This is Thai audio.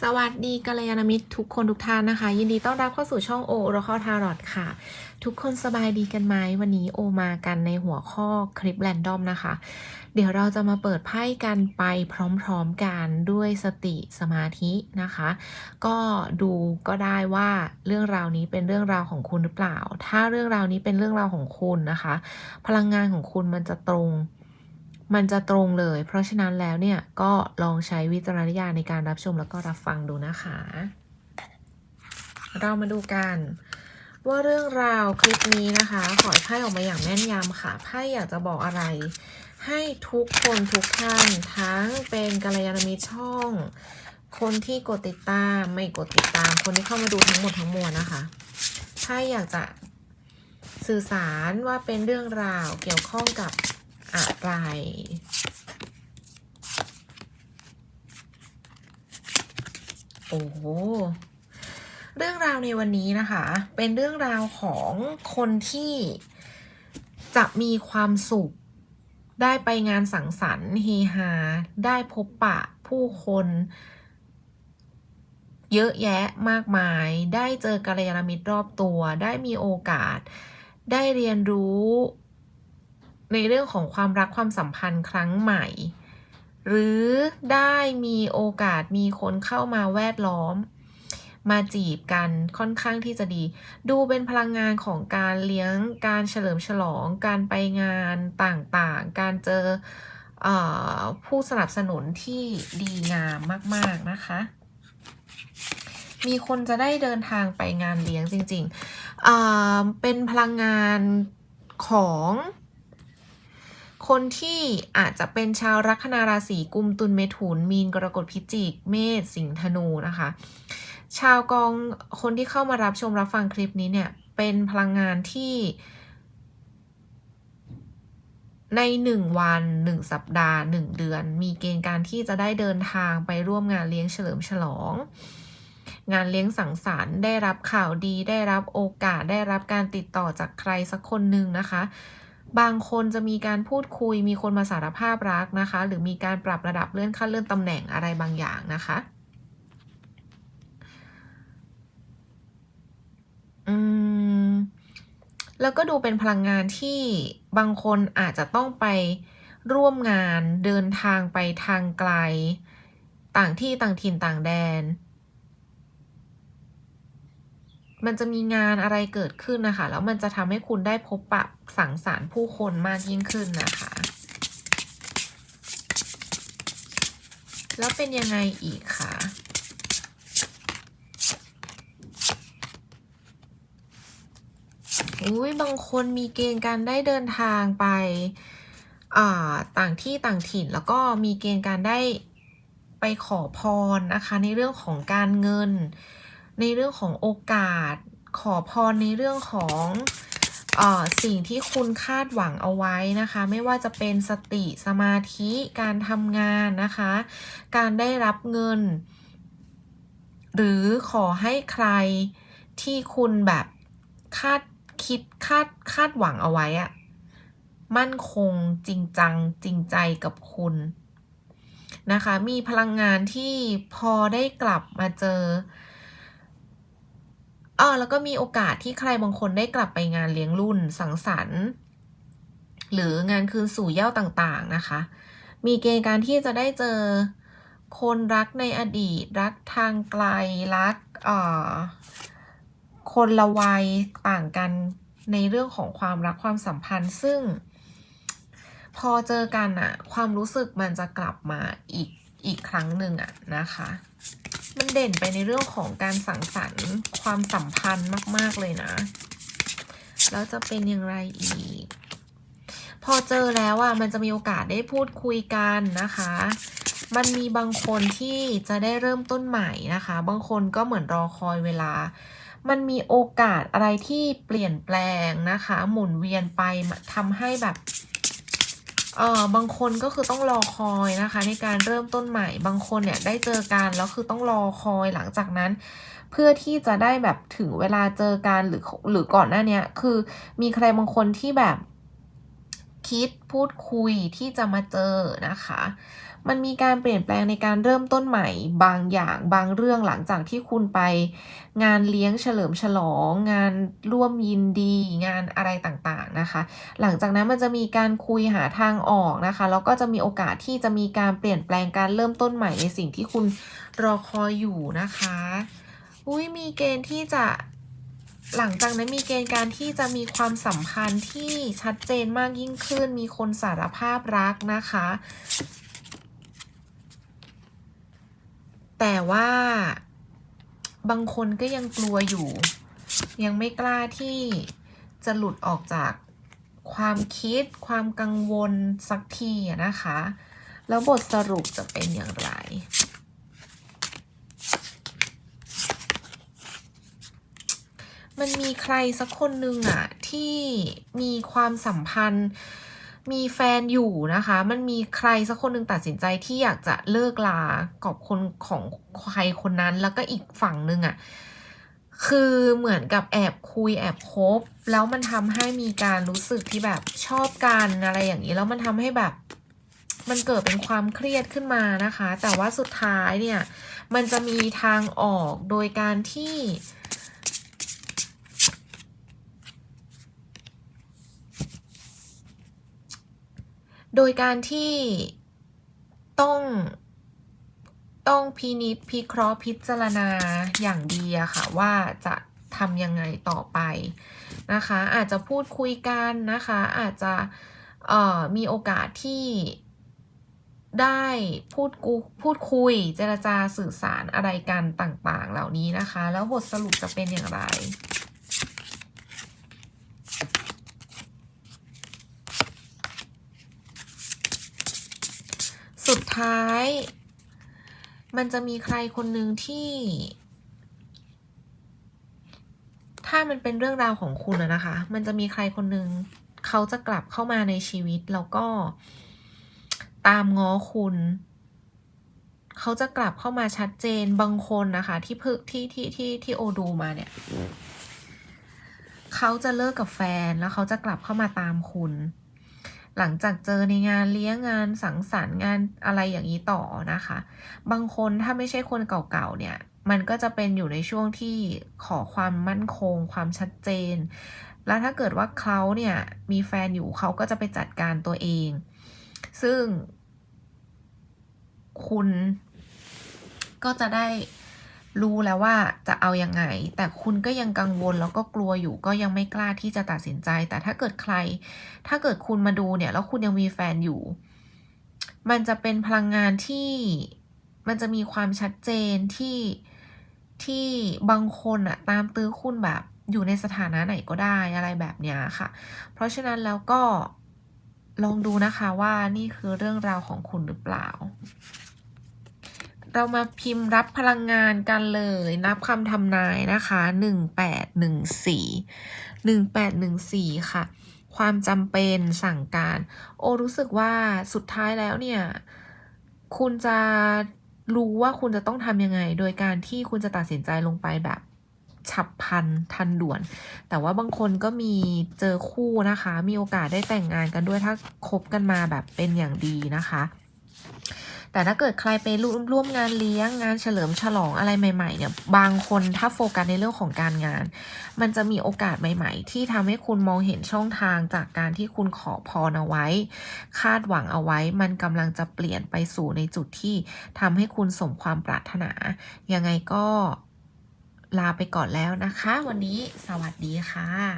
สวัสดีกัลยาณมิตรทุกคนทุกท่านนะคะ ยินดีต้อนรับเข้าสู่ช่องโอโรคอทารอดค่ะ ทุกคนสบายดีกันไหมวันนี้โอมากันในหัวข้อคลิปแรนดอมนะคะ เดี๋ยวเราจะมาเปิดไพ่กันไปพร้อมๆกันด้วยสติสมาธินะคะ ก็ดูก็ได้ว่าเรื่องราวนี้เป็นเรื่องราวของคุณหรือเปล่า ถ้าเรื่องราวนี้เป็นเรื่องราวของคุณนะคะ พลังงานของคุณมันจะตรง มันจะตรงเลย เพราะฉะนั้นแล้วเนี่ยก็ลองใช้วิจารณญาณในการรับชมแล้วก็รับฟังดูนะคะ เรามาดูกัน ว่าเรื่องราวคลิปนี้นะคะ ขอให้ไพ่ออกมาอย่างแม่นยำค่ะไพ่อยากจะบอกอะไร ให้ทุกคนทุกท่านทั้งเป็นกัลยาณมิตรช่อง คนที่กดติดตามไม่กดติดตาม คนที่เข้ามาดูทั้งหมดทั้งมวลนะคะไพ่อยากจะสื่อสารว่าเป็นเรื่องราวเกี่ยวข้องกับ อะไร โอ้โหเรื่องราวในวันนี้นะคะ เป็นเรื่องราวของคนที่จะมีความสุข ได้ไปงานสังสรรค์เฮฮา ได้พบปะผู้คน เยอะแยะมากมาย ได้เจอกัลยาณมิตรรอบตัว ได้มีโอกาส ได้เรียนรู้ ในเรื่องของความรักความสัมพันธ์ครั้งใหม่ หรือได้มีโอกาสมีคนเข้ามาแวดล้อม มาจีบกันค่อนข้างที่จะดี ดูเป็นพลังงานของการเลี้ยงการเฉลิมฉลอง การไปงานต่างๆ การเจออผู้สนับสนุนที่ดีงามมาก ๆ นะคะมีคนจะได้เดินทางไปงานเลี้ยงจริงๆ เป็นพลังงานของ คนที่อาจจะเป็นชาวลัคนาราศีกุมตุลเมถุน มีนกรกฎพิจิก เมษสิงห์ธนูนะคะ ชาวกองคนที่เข้ามารับชมรับฟังคลิปนี้เนี่ย เป็นพลังงานที่ ในหนึ่งวันหนึ่งสัปดาห์หนึ่งเดือน มีเกณฑ์การที่จะได้เดินทางไปร่วมงานเลี้ยงเฉลิมฉลอง งานเลี้ยงสังสรรค์ได้รับข่าวดีได้รับโอกาสได้รับการติดต่อจากใครสักคนหนึ่งนะคะ บางคนจะมีการพูดคุย มีคนมาสารภาพรักนะคะ หรือมีการปรับระดับเลื่อนขั้นเลื่อนตำแหน่งอะไรบางอย่างนะคะอืมแล้วก็ดูเป็นพลังงานที่บางคนอาจจะต้องไปร่วมงานเดินทางไปทางไกล ต่างที่ต่างถิ่นต่างแดน มันจะมีงานอะไรเกิดขึ้นนะคะ แล้วมันจะทำให้คุณได้พบปะสังสรรค์ผู้คนมากยิ่งขึ้นนะคะ แล้วเป็นยังไงอีกคะอุ้ยบางคนมีเกณฑ์การได้เดินทางไปอ่าต่างที่ต่างถิ่นแล้วก็มีเกณฑ์การได้ไปขอพรนะคะ ในเรื่องของการเงิน ในเรื่องของโอกาส ขอพรในเรื่องของออสิ่งที่คุณคาดหวังเอาไว้นะคะ ไม่ว่าจะเป็นสติสมาธิการทำงานนะคะ การได้รับเงิน หรือขอให้ใครที่คุณแบบคาดคิดคาดคาดหวังเอาไว้อะมั่นคงจริงจังจริงใจกับคุณนะคะ มีพลังงานที่พอได้กลับมาเจอ เออแล้วก็มีโอกาสที่ใครบางคนได้กลับไปงานเลี้ยงรุ่นสังสรรค์ หรืองานคืนสู่เย้าต่างๆนะคะ มีเกณฑ์การที่จะได้เจอคนรักในอดีต รักทางไกลรักเอ่อคนละวัยต่างกันในเรื่องของความรักความสัมพันธ์ ซึ่ง พอเจอกันอะความรู้สึกมันจะกลับมาอีกอีกครั้งหนึ่งอะนะคะ มันเด่นไปในเรื่องของการสังสรรค์ความสัมพันธ์มาก ๆ เลยนะ แล้วจะเป็นอย่างไรอีก พอเจอแล้วอะมันจะมีโอกาสได้พูดคุยกันนะคะ มันมีบางคนที่จะได้เริ่มต้นใหม่นะคะ บางคนก็เหมือนรอคอยเวลา มันมีโอกาสอะไรที่เปลี่ยนแปลงนะคะ หมุนเวียนไปทำให้แบบ เออบางคนก็คือต้องรอคอยนะคะ ในการเริ่มต้นใหม่ บางคนเนี่ยได้เจอกันแล้วคือต้องรอคอยหลังจากนั้น เพื่อที่จะได้แบบถึงเวลาเจอกันหรือหรือก่อนหน้าเนี้ยคือมีใครบางคนที่แบบคิดพูดคุยที่จะมาเจอนะคะ มันมีการเปลี่ยนแปลงในการเริ่มต้นใหม่บางอย่างบางเรื่องหลังจากที่คุณไป งานเลี้ยงเฉลิมฉลอง งานร่วมยินดี งานอะไรต่างๆนะคะ หลังจากนั้นมันจะมีการคุยหาทางออกนะคะแล้วก็จะมีโอกาสที่จะมีการเปลี่ยนแปลงการเริ่มต้นใหม่ในสิ่งที่คุณรอคอยอยู่นะคะอุ้ยมีเกณฑ์ที่จะหลังจากนั้นมีเกณฑ์การที่จะมีความสัมพันธ์ที่ชัดเจนมากยิ่งขึ้น มีคนสารภาพรักนะคะ แต่ว่าบางคนก็ยังกลัวอยู่ ยังไม่กล้าที่จะหลุดออกจากความคิดความกังวลสักทีนะคะ แล้วบทสรุปจะเป็นอย่างไร มันมีใครสักคนหนึ่งอะที่มีความสัมพันธ์ มีแฟนอยู่นะคะ มันมีใครสักคนหนึ่งตัดสินใจที่อยากจะเลิกลากับคนของใครคนนั้นแล้วก็อีกฝั่งหนึ่งอะคือเหมือนกับแอบคุยแอบคบ แล้วมันทำให้มีการรู้สึกที่แบบชอบกันอะไรอย่างนี้แล้วมันทำให้แบบ มันเกิดเป็นความเครียดขึ้นมานะคะ แต่ว่าสุดท้ายเนี่ย มันจะมีทางออกโดยการที่ โดยการที่ต้องต้องพินิจพิเคราะห์พิจารณาอย่างดีอะค่ะ ว่าจะทำยังไงต่อไปนะคะ อาจจะพูดคุยกันนะคะ อาจจะมีโอกาสที่ได้พูดกูพูดคุยเจรจาสื่อสารอะไรกันต่างๆ เหล่านี้นะคะ แล้วบทสรุปจะเป็นอย่างไร สุด ท้าย มันจะมีใครคนหนึ่งที่ ถ้ามันเป็นเรื่องราวของคุณอะนะคะ มันจะมีใครคนหนึ่งเขาจะกลับเข้ามาในชีวิตแล้วก็ตามง้อคุณ เขาจะกลับเข้ามาชัดเจนบางคนนะคะ ที่เพิ่งที่ที่ที่ที่โอดูมาเนี่ย เขาจะเลิกกับแฟนแล้วเขาจะกลับเข้ามาตามคุณ หลังจากเจอในงานเลี้ยงงานสังสรรค์งานอะไรอย่างนี้ต่อนะคะ บางคนถ้าไม่ใช่คนเก่าๆเนี่ย มันก็จะเป็นอยู่ในช่วงที่ขอความมั่นคง ความชัดเจน แล้วถ้าเกิดว่าเขาเนี่ยมีแฟนอยู่เขาก็จะไปจัดการตัวเอง ซึ่งคุณก็จะได้ รู้แล้วว่าจะเอายังไง แต่คุณก็ยังกังวลแล้วก็กลัวอยู่ก็ยังไม่กล้าที่จะตัดสินใจ แต่ถ้าเกิดใคร ถ้าเกิดคุณมาดูเนี่ย แล้วคุณยังมีแฟนอยู่ มันจะเป็นพลังงานที่มันจะมีความชัดเจนที่ที่บางคนอะตามตื้อคุณแบบอยู่ในสถานะไหนก็ได้อะไรแบบเนี้ยค่ะ เพราะฉะนั้นแล้วก็ลองดูนะคะว่านี่คือเรื่องราวของคุณหรือเปล่า เรามาพิมพ์รับพลังงานกันเลย นับคำทำนายนะคะหนึ่งแปดหนึ่งสี่หนึ่งแปดหนึ่งสี่ค่ะ ความจำเป็นสั่งการ โอรู้สึกว่าสุดท้ายแล้วเนี่ย คุณจะรู้ว่าคุณจะต้องทำยังไง โดยการที่คุณจะตัดสินใจลงไปแบบฉับพลันทันด่วน แต่ว่าบางคนก็มีเจอคู่นะคะ มีโอกาสได้แต่งงานกันด้วยถ้าคบกันมาแบบเป็นอย่างดีนะคะ แต่ถ้าเกิดใครไปร่วมร่วมงานเลี้ยงงานเฉลิมฉลองอะไรใหม่ๆเนี่ยบางคนถ้าโฟกัสในเรื่องของการงาน มันจะมีโอกาสใหม่ ๆ ที่ทำให้คุณมองเห็นช่องทางจากการที่คุณขอพรเอาไว้ คาดหวังเอาไว้ มันกำลังจะเปลี่ยนไปสู่ในจุดที่ทำให้คุณสมความปรารถนา ยังไงก็ลาไปก่อนแล้วนะคะ วันนี้สวัสดีค่ะ